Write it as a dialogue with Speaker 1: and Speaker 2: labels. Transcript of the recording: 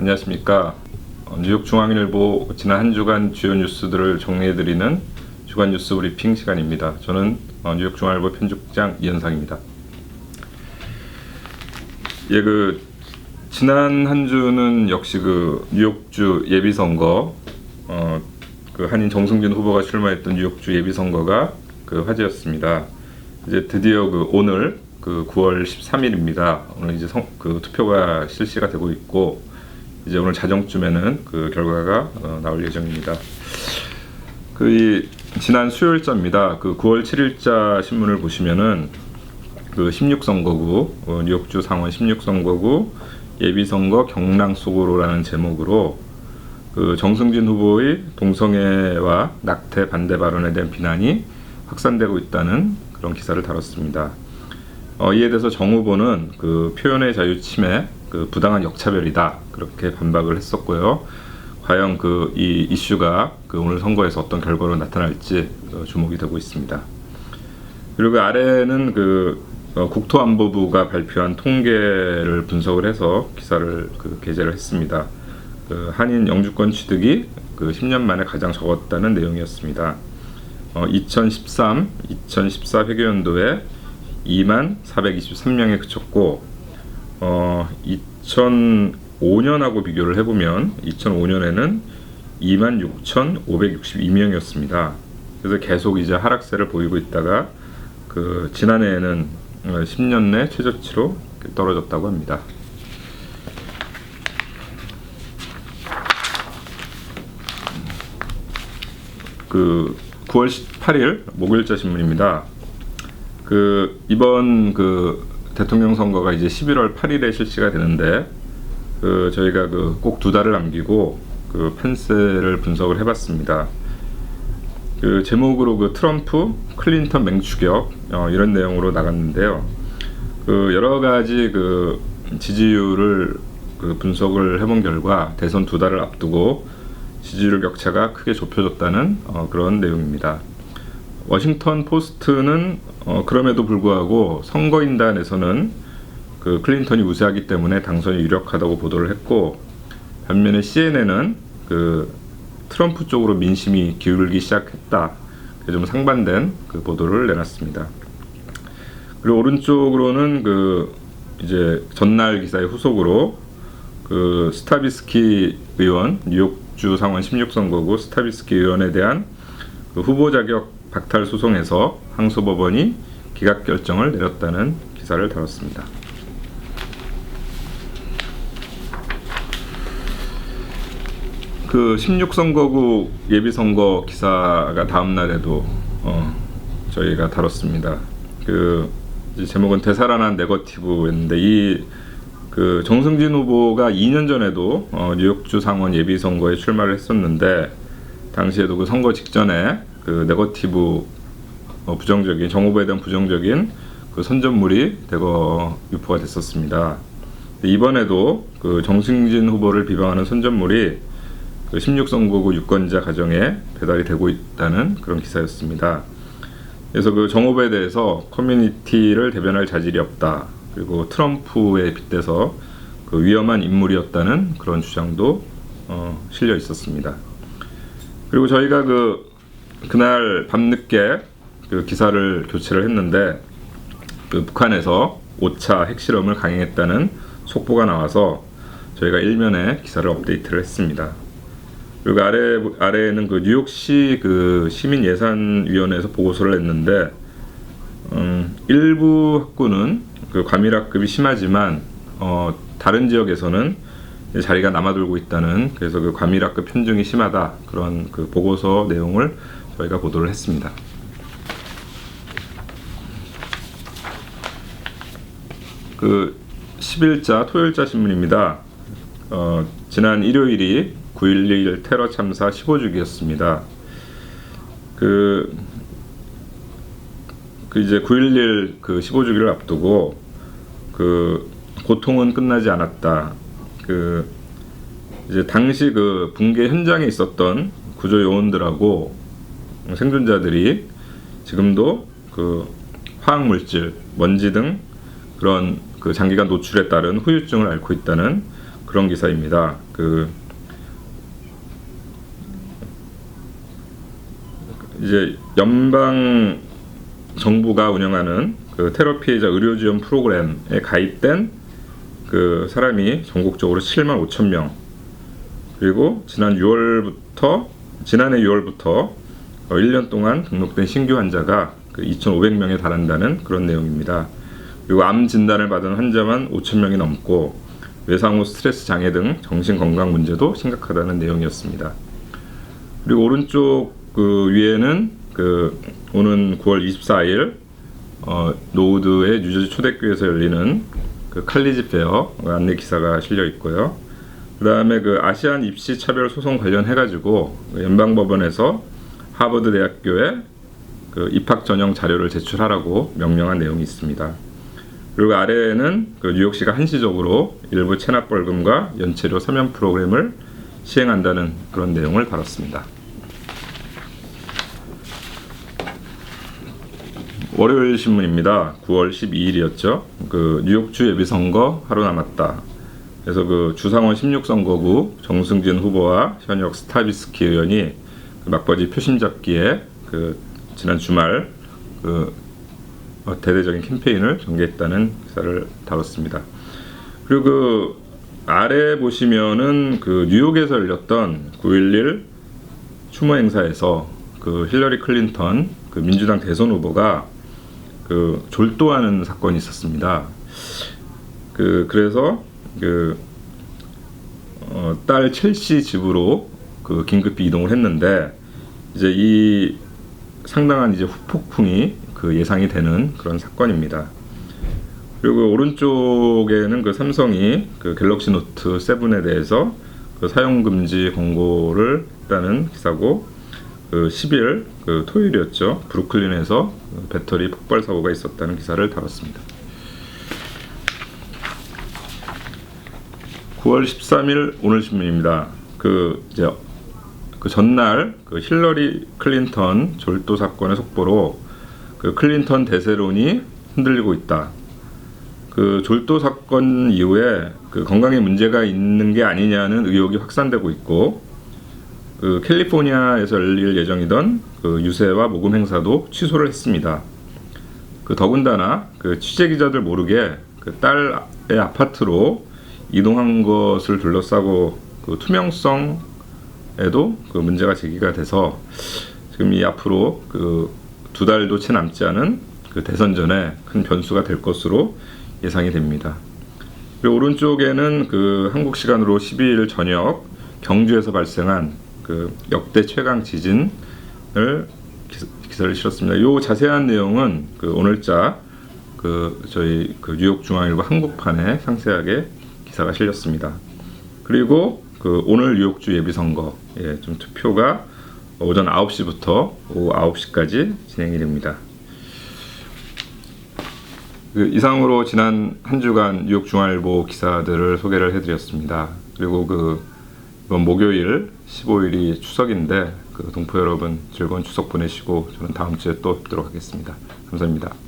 Speaker 1: 안녕하십니까. 어, 뉴욕 중앙일보 지난 한 주간 주요 뉴스들을 정리해드리는 주간 뉴스 브리핑 시간입니다. 저는 어, 뉴욕 중앙일보 편집국장 이현상입니다. 예, 그 지난 한 주는 역시 그 뉴욕주 예비 선거, 어, 그 한인 정승준 후보가 출마했던 뉴욕주 예비 선거가 그 화제였습니다. 이제 드디어 그 오늘 그 9월 13일입니다. 오늘 이제 성, 그 투표가 실시가 되고 있고 이제 오늘 자정쯤에는 그 결과가 어, 나올 예정입니다. 그 이 지난 수요일자입니다. 그 9월 7일자 신문을 보시면은 그 16선거구 어, 뉴욕주 상원 16선거구 예비선거 경랑 속으로라는 제목으로 그 정승진 후보의 동성애와 낙태 반대 발언에 대한 비난이 확산되고 있다는 그런 기사를 다뤘습니다. 어, 이에 대해서 정 후보는 그 표현의 자유 침해, 그 부당한 역차별이다 그렇게 반박을 했었고요. 과연 그 이 이슈가 그 오늘 선거에서 어떤 결과로 나타날지 어, 주목이 되고 있습니다. 그리고 그 아래는 그 어, 국토안보부가 발표한 통계를 분석을 해서 기사를 그 게재를 했습니다. 그 한인 영주권 취득이 그 10년 만에 가장 적었다는 내용이었습니다. 어, 2013, 2014 회계연도에 2만 423명에 그쳤고 어, 2005년하고 비교를 해보면 2005년에는 2만 6,562명이었습니다. 그래서 계속 이제 하락세를 보이고 있다가 그 지난해에는 어, 10년 내 최저치로 떨어졌다고 합니다. 그 9월 18일 목요일자 신문입니다. 그 이번 그 대통령 선거가 이제 11월 8일에 실시가 되는데 그 저희가 그 꼭 두 달을 남기고 그 판세를 분석을 해봤습니다. 그 제목으로 그 트럼프 클린턴 맹추격 어, 이런 내용으로 나갔는데요. 그 여러 가지 그 지지율을 그 분석을 해본 결과 대선 두 달을 앞두고 지지율 격차가 크게 좁혀졌다는 어, 그런 내용입니다. 워싱턴 포스트는 어, 그럼에도 불구하고 선거인단에서는 그 클린턴이 우세하기 때문에 당선이 유력하다고 보도를 했고 반면에 CNN은 그 트럼프 쪽으로 민심이 기울기 시작했다. 좀 상반된 그 보도를 내놨습니다. 그리고 오른쪽으로는 그 이제 전날 기사의 후속으로 그 스타비스키 의원 뉴욕주 상원 16선거구 스타비스키 의원에 대한 그 후보 자격 박탈 소송에서 항소법원이 기각 결정을 내렸다는 기사를 다뤘습니다. 그 16선거구 예비선거 기사가 다음 날에도 어, 저희가 다뤘습니다. 그 제목은 되살아난 네거티브였는데 이 그 정승진 후보가 2년 전에도 어, 뉴욕주 상원 예비선거에 출마를 했었는데 당시에도 그 선거 직전에 그 네거티브 어, 부정적인 정 후보에 대한 부정적인 그 선전물이 대거 유포가 됐었습니다. 이번에도 그 정승진 후보를 비방하는 선전물이 그 16선거구 유권자 가정에 배달이 되고 있다는 그런 기사였습니다. 그래서 그 정업에 대해서 커뮤니티를 대변할 자질이 없다. 그리고 트럼프에 빗대서 그 위험한 인물이었다는 그런 주장도 어, 실려 있었습니다. 그리고 저희가 그 그날 밤늦게 그 기사를 교체를 했는데 그 북한에서 5차 핵실험을 강행했다는 속보가 나와서 저희가 일면에 기사를 업데이트를 했습니다. 그리고 아래 아래에는 그 뉴욕시 그 시민 예산 위원회에서 보고서를 냈는데 음, 일부 학구는 그 과밀학급이 심하지만 어, 다른 지역에서는 자리가 남아돌고 있다는 그래서 그 과밀학급 편중이 심하다 그런 그 보고서 내용을 저희가 보도를 했습니다. 그 10일자 토요일자 신문입니다. 어, 지난 일요일이 9.11 테러 참사 15주기였습니다. 그, 그 이제 9.11 그 15주기를 앞두고 그 고통은 끝나지 않았다. 그 이제 당시 그 붕괴 현장에 있었던 구조 요원들하고 생존자들이 지금도 그 화학 물질, 먼지 등 그런 그 장기간 노출에 따른 후유증을 앓고 있다는 그런 기사입니다. 그 이제 연방 정부가 운영하는 그 테러 피해자 의료 지원 프로그램에 가입된 그 사람이 전국적으로 7만 5천 명 그리고 지난 6월부터 지난해 6월부터 1년 동안 등록된 신규 환자가 그 2,500명에 달한다는 그런 내용입니다. 그리고 암 진단을 받은 환자만 5천 명이 넘고 외상 후 스트레스 장애 등 정신 건강 문제도 심각하다는 내용이었습니다. 그리고 오른쪽 그 위에는 그 오는 9월 24일 어, 노우드의 뉴저지 초대교회에서 열리는 그 칼리지 페어 안내 기사가 실려 있고요. 그다음에 그 아시안 입시 차별 소송 관련해 가지고 연방 법원에서 하버드 대학교에 그 입학 전형 자료를 제출하라고 명령한 내용이 있습니다. 그리고 아래에는 그 뉴욕시가 한시적으로 일부 체납 벌금과 연체료 서면 프로그램을 시행한다는 그런 내용을 다뤘습니다. 월요일 신문입니다. 9월 12일이었죠. 그 뉴욕주 예비선거 하루 남았다. 그래서 그 주상원 16선거구 정승진 후보와 현역 스타비스키 의원이 그 막바지 표심 잡기에 그 지난 주말 그 어, 대대적인 캠페인을 전개했다는 기사를 다뤘습니다. 그리고 그 아래 보시면은 그 뉴욕에서 열렸던 9.11 추모 행사에서 그 힐러리 클린턴 그 민주당 대선 후보가 그 졸도하는 사건이 있었습니다. 그 그래서 그 어, 딸 첼시 집으로 그 긴급히 이동을 했는데 이제 이 상당한 이제 후폭풍이 그 예상이 되는 그런 사건입니다. 그리고 오른쪽에는 그 삼성이 그 갤럭시 노트 7에 대해서 그 사용 금지 권고를 했다는 기사고 그 10일 그 토요일이었죠. 브루클린에서 그 배터리 폭발 사고가 있었다는 기사를 다뤘습니다. 9월 13일 오늘 신문입니다. 그 이제 그 전날 그 힐러리 클린턴 졸도 사건의 속보로 그 클린턴 대세론이 흔들리고 있다. 그 졸도 사건 이후에 그 건강에 문제가 있는 게 아니냐는 의혹이 확산되고 있고 그 캘리포니아에서 열릴 예정이던 그 유세와 모금 행사도 취소를 했습니다. 그 더군다나 그 취재 기자들 모르게 그 딸의 아파트로 이동한 것을 둘러싸고 그 투명성 에도 그 문제가 제기가 돼서 지금 이 앞으로 그 두 달도 채 남지 않은 그 대선 전에 큰 변수가 될 것으로 예상이 됩니다. 그리고 오른쪽에는 그 한국 시간으로 12일 저녁 경주에서 발생한 그 역대 최강 지진을 기사, 기사를 실었습니다. 요 자세한 내용은 그 오늘자 그 저희 그 뉴욕 중앙일보 한국판에 상세하게 기사가 실렸습니다. 그리고 그 오늘 뉴욕주 예비선거 예, 좀 투표가 오전 9시부터 오후 9시까지 진행이 됩니다. 그 이상으로 지난 한 주간 뉴욕 중앙일보 기사들을 소개를 해드렸습니다. 그리고 그 이번 목요일 15일이 추석인데 그 동포 여러분 즐거운 추석 보내시고 저는 다음 주에 또 뵙도록 하겠습니다. 감사합니다.